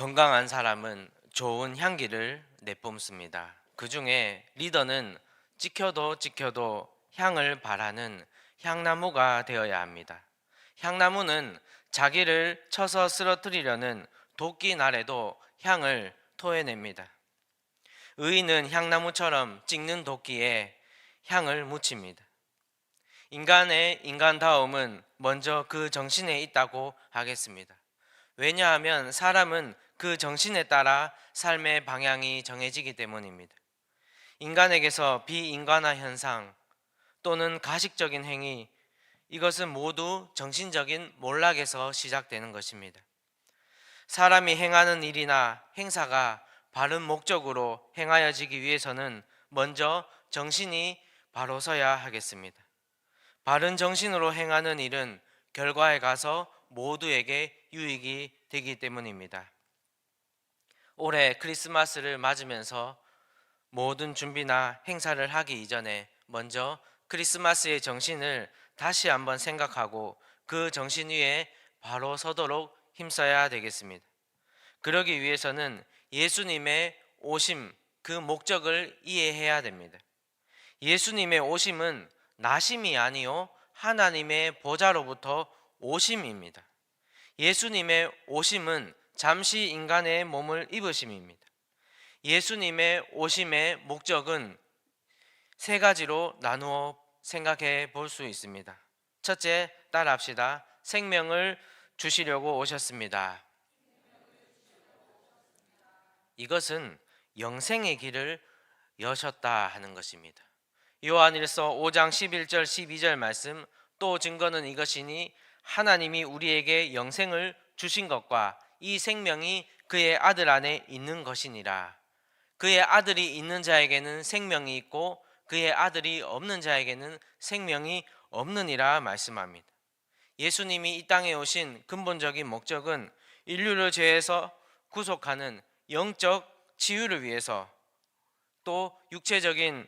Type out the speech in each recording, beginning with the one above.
건강한 사람은 좋은 향기를 내뿜습니다. 그 중에 리더는 찍혀도 찍혀도 향을 바라는 향나무가 되어야 합니다. 향나무는 자기를 쳐서 쓰러뜨리려는 도끼 날에도 향을 토해냅니다. 의인은 향나무처럼 찍는 도끼에 향을 묻힙니다. 인간의 인간다움은 먼저 그 정신에 있다고 하겠습니다. 왜냐하면 사람은 그 정신에 따라 삶의 방향이 정해지기 때문입니다. 인간에게서 비인간화 현상 또는 가식적인 행위 이것은 모두 정신적인 몰락에서 시작되는 것입니다. 사람이 행하는 일이나 행사가 바른 목적으로 행하여지기 위해서는 먼저 정신이 바로 서야 하겠습니다. 바른 정신으로 행하는 일은 결과에 가서 모두에게 유익이 되기 때문입니다. 올해 크리스마스를 맞으면서 모든 준비나 행사를 하기 이전에 먼저 크리스마스의 정신을 다시 한번 생각하고 그 정신 위에 바로 서도록 힘써야 되겠습니다. 그러기 위해서는 예수님의 오심, 그 목적을 이해해야 됩니다. 예수님의 오심은 나심이 아니요 하나님의 보좌로부터 오심입니다. 예수님의 오심은 잠시 인간의 몸을 입으심입니다. 예수님의 오심의 목적은 세 가지로 나누어 생각해 볼 수 있습니다. 첫째, 따라합시다. 생명을 주시려고 오셨습니다. 이것은 영생의 길을 여셨다 하는 것입니다. 요한일서 5장 11절 12절 말씀 또 증거는 이것이니 하나님이 우리에게 영생을 주신 것과 이 생명이 그의 아들 안에 있는 것이니라. 그의 아들이 있는 자에게는 생명이 있고 그의 아들이 없는 자에게는 생명이 없느니라 말씀합니다. 예수님이 이 땅에 오신 근본적인 목적은 인류를 죄에서 구속하는 영적 치유를 위해서 또 육체적인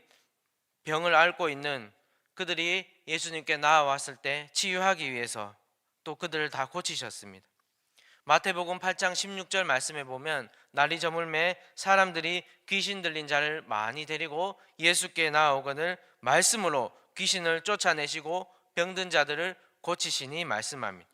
병을 앓고 있는 그들이 예수님께 나아왔을 때 치유하기 위해서 또 그들을 다 고치셨습니다. 마태복음 8장 16절 말씀에 보면 날이 저물매 사람들이 귀신 들린 자를 많이 데리고 예수께 나아오거늘 말씀으로 귀신을 쫓아내시고 병든 자들을 고치시니 말씀합니다.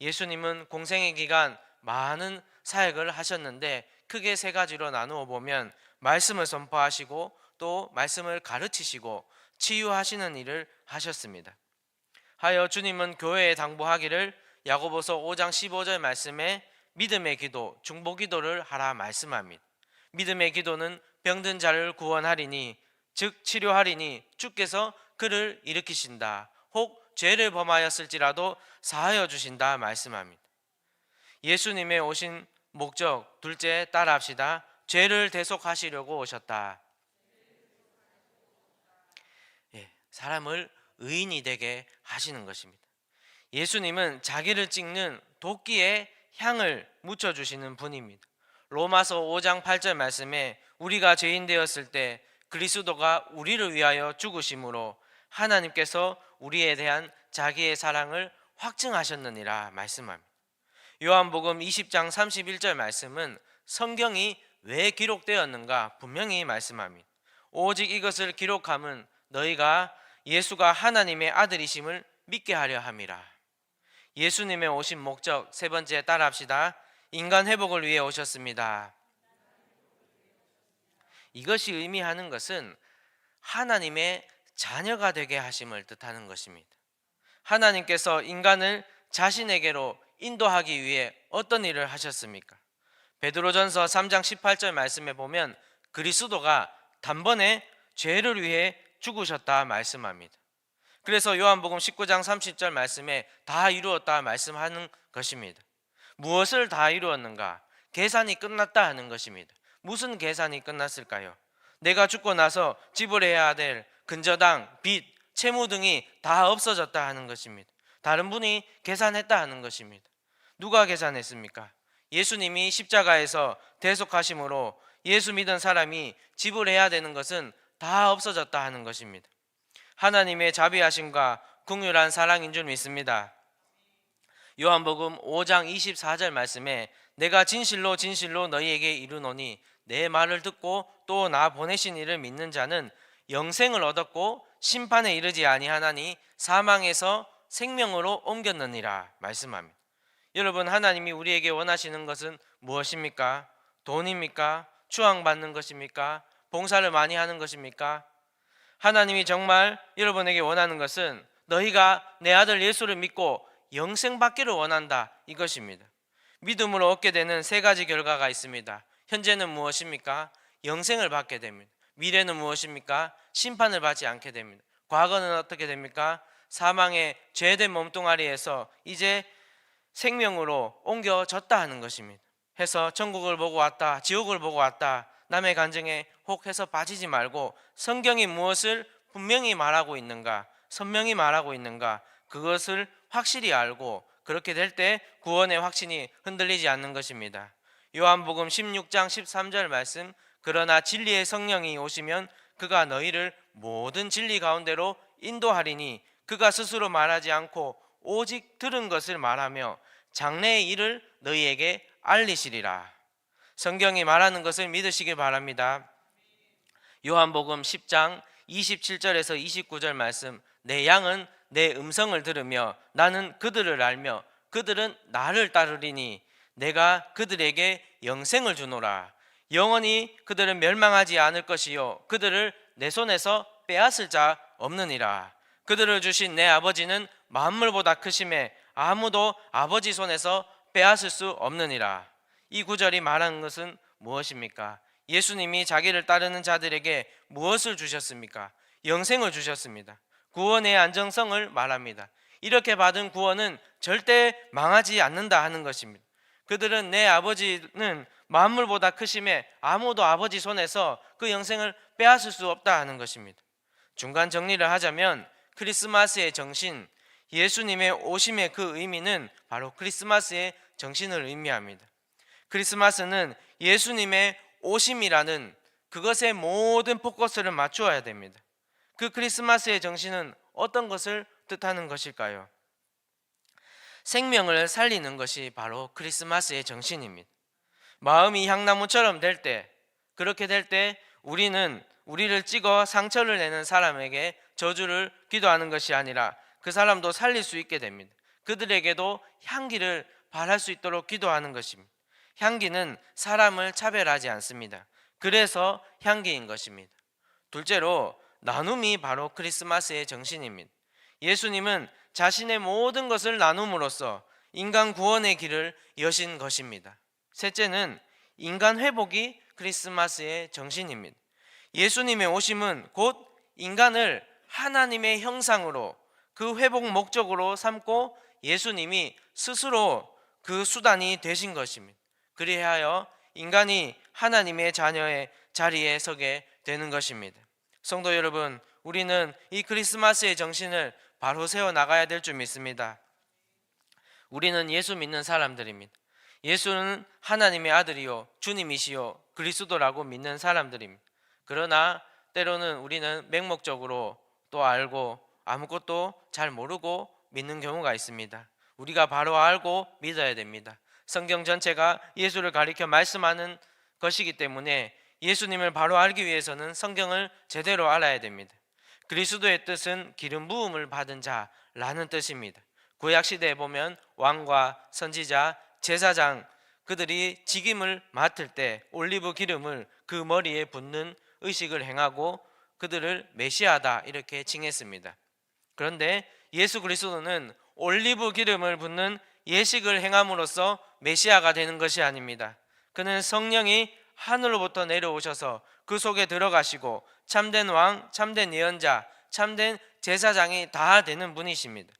예수님은 공생의 기간 많은 사역을 하셨는데 크게 세 가지로 나누어 보면 말씀을 선포하시고 또 말씀을 가르치시고 치유하시는 일을 하셨습니다. 하여 주님은 교회에 당부하기를 야고보서 5장 15절 말씀에 믿음의 기도, 중보 기도를 하라 말씀합니다. 믿음의 기도는 병든 자를 구원하리니 즉 치료하리니 주께서 그를 일으키신다. 혹 죄를 범하였을지라도 사하여 주신다 말씀합니다. 예수님의 오신 목적 둘째 따라합시다. 죄를 대속하시려고 오셨다. 예, 사람을 의인이 되게 하시는 것입니다. 예수님은 자기를 찍는 도끼에 향을 묻혀 주시는 분입니다. 로마서 5장 8절 말씀에 우리가 죄인 되었을 때 그리스도가 우리를 위하여 죽으심으로 하나님께서 우리에 대한 자기의 사랑을 확증하셨느니라 말씀합니다. 요한복음 20장 31절 말씀은 성경이 왜 기록되었는가 분명히 말씀합니다. 오직 이것을 기록함은 너희가 예수가 하나님의 아들이심을 믿게 하려 함이라. 예수님의 오신 목적 세 번째 따라합시다. 인간 회복을 위해 오셨습니다. 이것이 의미하는 것은 하나님의 자녀가 되게 하심을 뜻하는 것입니다. 하나님께서 인간을 자신에게로 인도하기 위해 어떤 일을 하셨습니까? 베드로전서 3장 18절 말씀에 보면 그리스도가 단번에 죄를 위해 죽으셨다 말씀합니다. 그래서 요한복음 19장 30절 말씀에 다 이루었다 말씀하는 것입니다. 무엇을 다 이루었는가? 계산이 끝났다 하는 것입니다. 무슨 계산이 끝났을까요? 내가 죽고 나서 지불해야 될 근저당, 빚, 채무 등이 다 없어졌다 하는 것입니다. 다른 분이 계산했다 하는 것입니다. 누가 계산했습니까? 예수님이 십자가에서 대속하심으로 예수 믿은 사람이 지불해야 되는 것은 다 없어졌다 하는 것입니다. 하나님의 자비하심과 궁휼한 사랑인 줄 믿습니다. 요한복음 5장 24절 말씀에 내가 진실로 진실로 너희에게 이르노니 내 말을 듣고 또 나 보내신 이를 믿는 자는 영생을 얻었고 심판에 이르지 아니하나니 사망에서 생명으로 옮겼느니라 말씀합니다. 여러분 하나님이 우리에게 원하시는 것은 무엇입니까? 돈입니까? 추앙받는 것입니까? 봉사를 많이 하는 것입니까? 하나님이 정말 여러분에게 원하는 것은 너희가 내 아들 예수를 믿고 영생 받기를 원한다 이것입니다. 믿음으로 얻게 되는 세 가지 결과가 있습니다. 현재는 무엇입니까? 영생을 받게 됩니다. 미래는 무엇입니까? 심판을 받지 않게 됩니다. 과거는 어떻게 됩니까? 사망의 죄된 몸뚱아리에서 이제 생명으로 옮겨졌다 하는 것입니다. 해서 천국을 보고 왔다, 지옥을 보고 왔다, 남의 간증에 혹해서 빠지지 말고 성경이 무엇을 분명히 말하고 있는가, 선명히 말하고 있는가, 그것을 확실히 알고 그렇게 될 때 구원의 확신이 흔들리지 않는 것입니다. 요한복음 16장 13절 말씀 그러나 진리의 성령이 오시면 그가 너희를 모든 진리 가운데로 인도하리니 그가 스스로 말하지 않고 오직 들은 것을 말하며 장래의 일을 너희에게 알리시리라. 성경이 말하는 것을 믿으시길 바랍니다. 요한복음 10장 27절에서 29절 말씀 내 양은 내 음성을 들으며 나는 그들을 알며 그들은 나를 따르리니 내가 그들에게 영생을 주노라. 영원히 그들은 멸망하지 않을 것이요 그들을 내 손에서 빼앗을 자 없느니라. 그들을 주신 내 아버지는 만물보다 크심에 아무도 아버지 손에서 빼앗을 수 없느니라 이 구절이 말하는 것은 무엇입니까? 예수님이 자기를 따르는 자들에게 무엇을 주셨습니까? 영생을 주셨습니다. 구원의 안정성을 말합니다. 이렇게 받은 구원은 절대 망하지 않는다 하는 것입니다. 그들은 내 아버지는 만물보다 크심에 아무도 아버지 손에서 그 영생을 빼앗을 수 없다 하는 것입니다. 중간 정리를 하자면 크리스마스의 정신, 예수님의 오심의 그 의미는 바로 크리스마스의 정신을 의미합니다. 크리스마스는 예수님의 오심이라는 그것의 모든 포커스를 맞추어야 됩니다. 그 크리스마스의 정신은 어떤 것을 뜻하는 것일까요? 생명을 살리는 것이 바로 크리스마스의 정신입니다. 마음이 향나무처럼 될 때, 그렇게 될 때 우리는 우리를 찍어 상처를 내는 사람에게 저주를 기도하는 것이 아니라 그 사람도 살릴 수 있게 됩니다. 그들에게도 향기를 발할 수 있도록 기도하는 것입니다. 향기는 사람을 차별하지 않습니다. 그래서 향기인 것입니다. 둘째로 나눔이 바로 크리스마스의 정신입니다. 예수님은 자신의 모든 것을 나눔으로써 인간 구원의 길을 여신 것입니다. 셋째는 인간 회복이 크리스마스의 정신입니다. 예수님의 오심은 곧 인간을 하나님의 형상으로 그 회복 목적으로 삼고 예수님이 스스로 그 수단이 되신 것입니다. 그리하여 인간이 하나님의 자녀의 자리에 서게 되는 것입니다. 성도 여러분, 우리는 이 크리스마스의 정신을 바로 세워 나가야 될 줄 믿습니다. 우리는 예수 믿는 사람들입니다. 예수는 하나님의 아들이요 주님이시요 그리스도라고 믿는 사람들입니다. 그러나 때로는 우리는 맹목적으로 또 알고 아무것도 잘 모르고 믿는 경우가 있습니다. 우리가 바로 알고 믿어야 됩니다. 성경 전체가 예수를 가리켜 말씀하는 것이기 때문에 예수님을 바로 알기 위해서는 성경을 제대로 알아야 됩니다. 그리스도의 뜻은 기름 부음을 받은 자라는 뜻입니다. 구약 시대에 보면 왕과 선지자, 제사장 그들이 직임을 맡을 때 올리브 기름을 그 머리에 붓는 의식을 행하고 그들을 메시아다 이렇게 칭했습니다. 그런데 예수 그리스도는 올리브 기름을 붓는 예식을 행함으로써 메시아가 되는 것이 아닙니다. 그는 성령이 하늘로부터 내려오셔서 그 속에 들어가시고 참된 왕, 참된 예언자, 참된 제사장이 다 되는 분이십니다.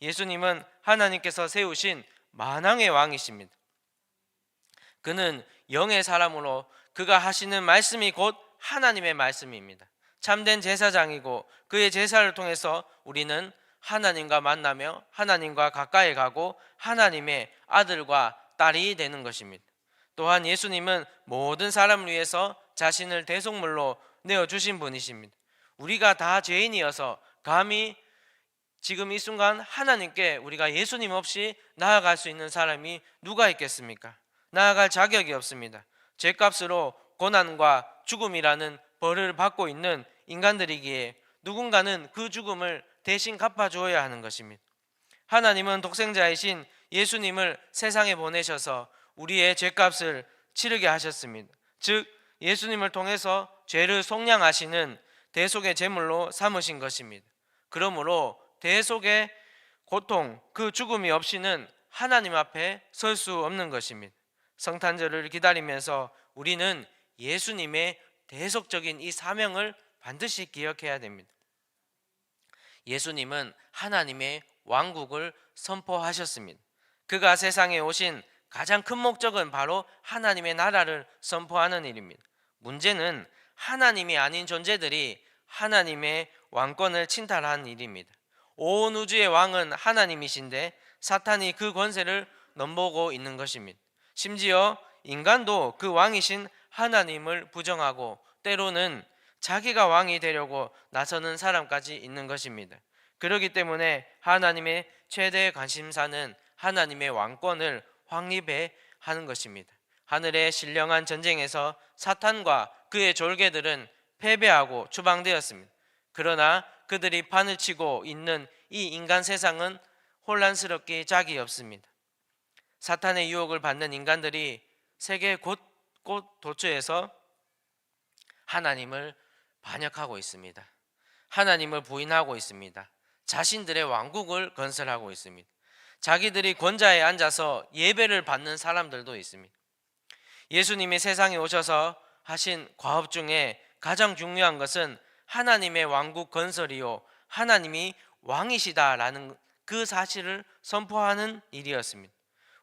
예수님은 하나님께서 세우신 만왕의 왕이십니다. 그는 영의 사람으로 그가 하시는 말씀이 곧 하나님의 말씀입니다. 참된 제사장이고 그의 제사를 통해서 우리는 하나님과 만나며 하나님과 가까이 가고 하나님의 아들과 딸이 되는 것입니다. 또한 예수님은 모든 사람을 위해서 자신을 대속물로 내어 주신 분이십니다. 우리가 다 죄인이어서 감히 지금 이 순간 하나님께 우리가 예수님 없이 나아갈 수 있는 사람이 누가 있겠습니까? 나아갈 자격이 없습니다. 죄값으로 고난과 죽음이라는 벌을 받고 있는 인간들이기에 누군가는 그 죽음을 대신 갚아주어야 하는 것입니다. 하나님은 독생자이신 예수님을 세상에 보내셔서 우리의 죄값을 치르게 하셨습니다. 즉 예수님을 통해서 죄를 속량하시는 대속의 제물로 삼으신 것입니다. 그러므로 대속의 고통, 그 죽음이 없이는 하나님 앞에 설 수 없는 것입니다. 성탄절을 기다리면서 우리는 예수님의 대속적인 이 사명을 반드시 기억해야 됩니다. 예수님은 하나님의 왕국을 선포하셨습니다. 그가 세상에 오신 가장 큰 목적은 바로 하나님의 나라를 선포하는 일입니다. 문제는 하나님이 아닌 존재들이 하나님의 왕권을 침탈한 일입니다. 온 우주의 왕은 하나님이신데 사탄이 그 권세를 넘보고 있는 것입니다. 심지어 인간도 그 왕이신 하나님을 부정하고 때로는 자기가 왕이 되려고 나서는 사람까지 있는 것입니다. 그렇기 때문에 하나님의 최대 관심사는 하나님의 왕권을 확립해 하는 것입니다. 하늘의 신령한 전쟁에서 사탄과 그의 졸개들은 패배하고 추방되었습니다. 그러나 그들이 판을 치고 있는 이 인간 세상은 혼란스럽기 짝이 없습니다. 사탄의 유혹을 받는 인간들이 세계 곳곳 도처에서 하나님을 반역하고 있습니다. 하나님을 부인하고 있습니다. 자신들의 왕국을 건설하고 있습니다. 자기들이 권자에 앉아서 예배를 받는 사람들도 있습니다. 예수님이 세상에 오셔서 하신 과업 중에 가장 중요한 것은 하나님의 왕국 건설이요. 하나님이 왕이시다라는 그 사실을 선포하는 일이었습니다.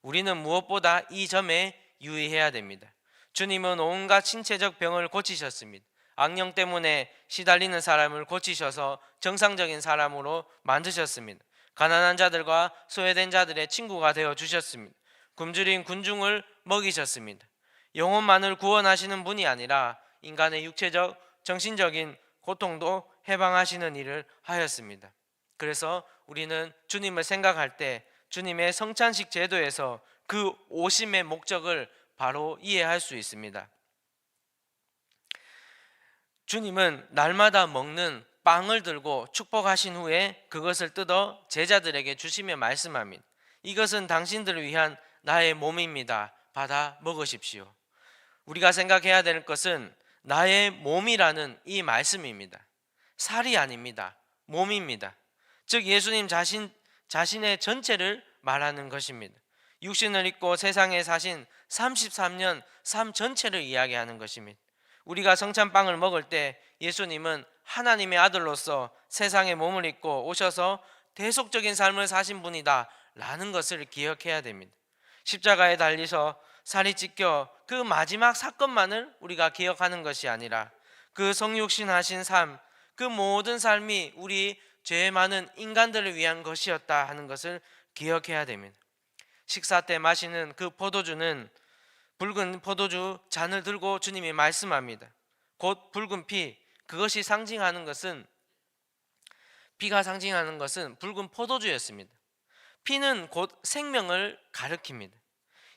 우리는 무엇보다 이 점에 유의해야 됩니다. 주님은 온갖 신체적 병을 고치셨습니다. 악령 때문에 시달리는 사람을 고치셔서 정상적인 사람으로 만드셨습니다. 가난한 자들과 소외된 자들의 친구가 되어 주셨습니다. 굶주린 군중을 먹이셨습니다. 영혼만을 구원하시는 분이 아니라 인간의 육체적, 정신적인 고통도 해방하시는 일을 하였습니다. 그래서 우리는 주님을 생각할 때 주님의 성찬식 제도에서 그 오심의 목적을 바로 이해할 수 있습니다. 주님은 날마다 먹는 빵을 들고 축복하신 후에 그것을 뜯어 제자들에게 주시며 말씀합니다. 이것은 당신들을 위한 나의 몸입니다. 받아 먹으십시오. 우리가 생각해야 될 것은 나의 몸이라는 이 말씀입니다. 살이 아닙니다. 몸입니다. 즉 예수님 자신 자신의 전체를 말하는 것입니다. 육신을 입고 세상에 사신 33년 삶 전체를 이야기하는 것입니다. 우리가 성찬빵을 먹을 때 예수님은 하나님의 아들로서 세상에 몸을 입고 오셔서 대속적인 삶을 사신 분이다 라는 것을 기억해야 됩니다. 십자가에 달리서 살이 찢겨 그 마지막 사건만을 우리가 기억하는 것이 아니라 그 성육신 하신 삶, 그 모든 삶이 우리 죄 많은 인간들을 위한 것이었다 하는 것을 기억해야 됩니다. 식사 때 마시는 그 포도주는 붉은 포도주 잔을 들고 주님이 말씀합니다. 곧 붉은 피, 그것이 상징하는 것은 피가 상징하는 것은 붉은 포도주였습니다. 피는 곧 생명을 가리킵니다.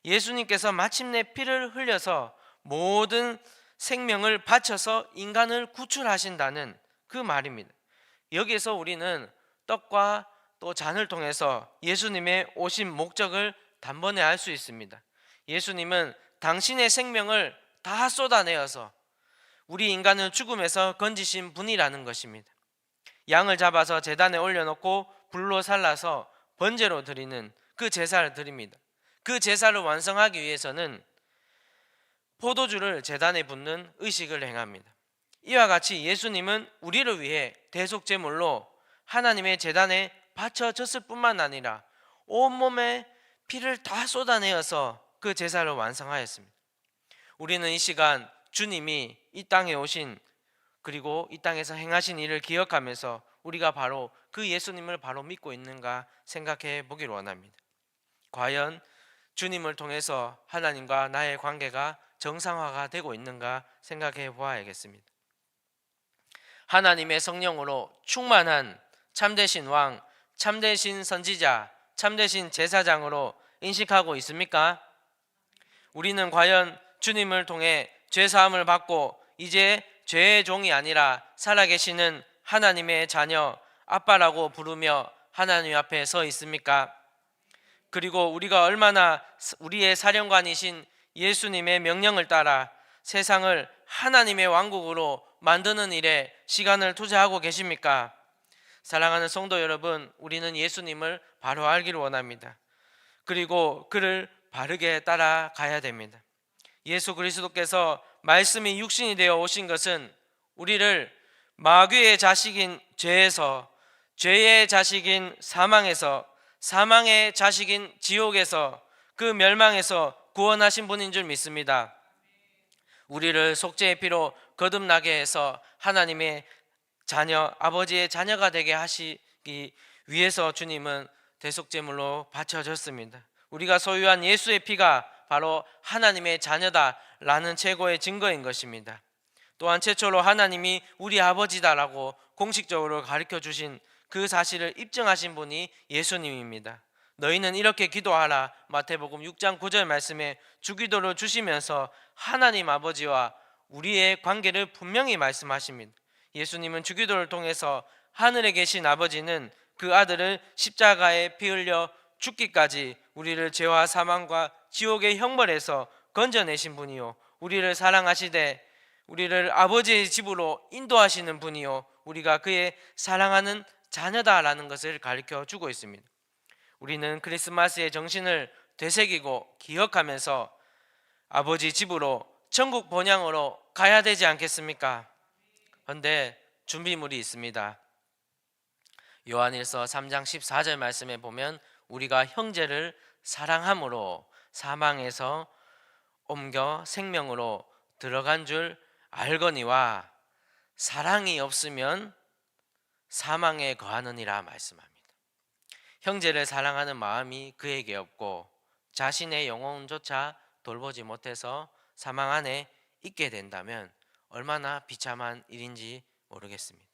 예수님께서 마침내 피를 흘려서 모든 생명을 바쳐서 인간을 구출하신다는 그 말입니다. 여기에서 우리는 떡과 또 잔을 통해서 예수님의 오신 목적을 단번에 알 수 있습니다. 예수님은 당신의 생명을 다 쏟아내어서 우리 인간을 죽음에서 건지신 분이라는 것입니다. 양을 잡아서 재단에 올려놓고 불로 살라서 번제로 드리는 그 제사를 드립니다. 그 제사를 완성하기 위해서는 포도주를 재단에 붓는 의식을 행합니다. 이와 같이 예수님은 우리를 위해 대속 제물로 하나님의 재단에 바쳐졌을 뿐만 아니라 온몸에 피를 다 쏟아내어서 그 제사를 완성하였습니다. 우리는 이 시간 주님이 이 땅에 오신 그리고 이 땅에서 행하신 일을 기억하면서 우리가 바로 그 예수님을 바로 믿고 있는가 생각해 보기를 원합니다. 과연 주님을 통해서 하나님과 나의 관계가 정상화가 되고 있는가 생각해 보아야겠습니다. 하나님의 성령으로 충만한 참되신 왕, 참되신 선지자, 참되신 제사장으로 인식하고 있습니까? 우리는 과연 주님을 통해 죄 사함을 받고 이제 죄의 종이 아니라 살아계시는 하나님의 자녀 아빠라고 부르며 하나님 앞에 서 있습니까? 그리고 우리가 얼마나 우리의 사령관이신 예수님의 명령을 따라 세상을 하나님의 왕국으로 만드는 일에 시간을 투자하고 계십니까? 사랑하는 성도 여러분, 우리는 예수님을 바로 알기를 원합니다. 그리고 그를 바르게 따라가야 됩니다. 예수 그리스도께서 말씀이 육신이 되어 오신 것은 우리를 마귀의 자식인 죄에서 죄의 자식인 사망에서 사망의 자식인 지옥에서 그 멸망에서 구원하신 분인 줄 믿습니다. 우리를 속죄의 피로 거듭나게 해서 하나님의 자녀, 아버지의 자녀가 되게 하시기 위해서 주님은 대속제물로 바쳐졌습니다. 우리가 소유한 예수의 피가 바로 하나님의 자녀다라는 최고의 증거인 것입니다. 또한 최초로 하나님이 우리 아버지다라고 공식적으로 가르쳐 주신 그 사실을 입증하신 분이 예수님입니다. 너희는 이렇게 기도하라. 마태복음 6장 9절 말씀에 주기도를 주시면서 하나님 아버지와 우리의 관계를 분명히 말씀하십니다. 예수님은 주기도를 통해서 하늘에 계신 아버지는 그 아들을 십자가에 피 흘려 죽기까지 우리를 죄와 사망과 지옥의 형벌에서 건져내신 분이요 우리를 사랑하시되 우리를 아버지의 집으로 인도하시는 분이요 우리가 그의 사랑하는 자녀다라는 것을 가르쳐 주고 있습니다. 우리는 크리스마스의 정신을 되새기고 기억하면서 아버지 집으로 천국 본향으로 가야 되지 않겠습니까? 그런데 준비물이 있습니다. 요한일서 3장 14절 말씀에 보면 우리가 형제를 사랑함으로 사망에서 옮겨 생명으로 들어간 줄 알거니와 사랑이 없으면 사망에 거하느니라 말씀합니다. 형제를 사랑하는 마음이 그에게 없고 자신의 영혼조차 돌보지 못해서 사망 안에 있게 된다면 얼마나 비참한 일인지 모르겠습니다.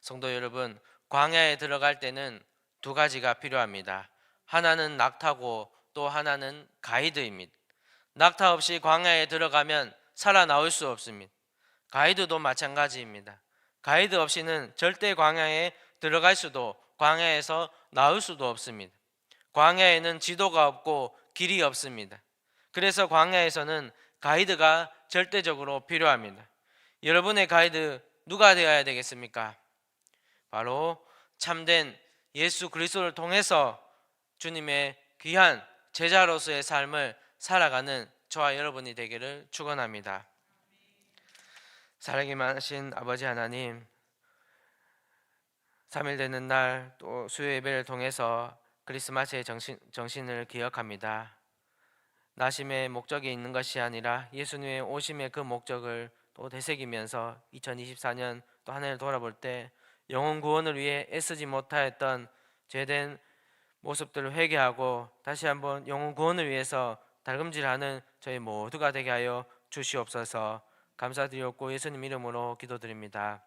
성도 여러분, 광야에 들어갈 때는 두 가지가 필요합니다. 하나는 낙타고 또 하나는 가이드입니다. 낙타 없이 광야에 들어가면 살아나올 수 없습니다. 가이드도 마찬가지입니다. 가이드 없이는 절대 광야에 들어갈 수도 광야에서 나올 수도 없습니다. 광야에는 지도가 없고 길이 없습니다. 그래서 광야에서는 가이드가 절대적으로 필요합니다. 여러분의 가이드 누가 되어야 되겠습니까? 바로 참된 예수 그리스도를 통해서 주님의 귀한 제자로서의 삶을 살아가는 저와 여러분이 되기를 축원합니다. 사랑이 많으신 아버지 하나님, 3일 되는 날 또 수요 예배를 통해서 크리스마스의 정신, 정신을 기억합니다. 나심의 목적이 있는 것이 아니라 예수님의 오심의 그 목적을 또 되새기면서 2024년 또 한 해를 돌아볼 때 영혼 구원을 위해 애쓰지 못하였던 죄된 모습들을 회개하고 다시 한번 영혼 구원을 위해서 달금질하는 저희 모두가 되게 하여 주시옵소서 감사드렸고 예수님 이름으로 기도드립니다.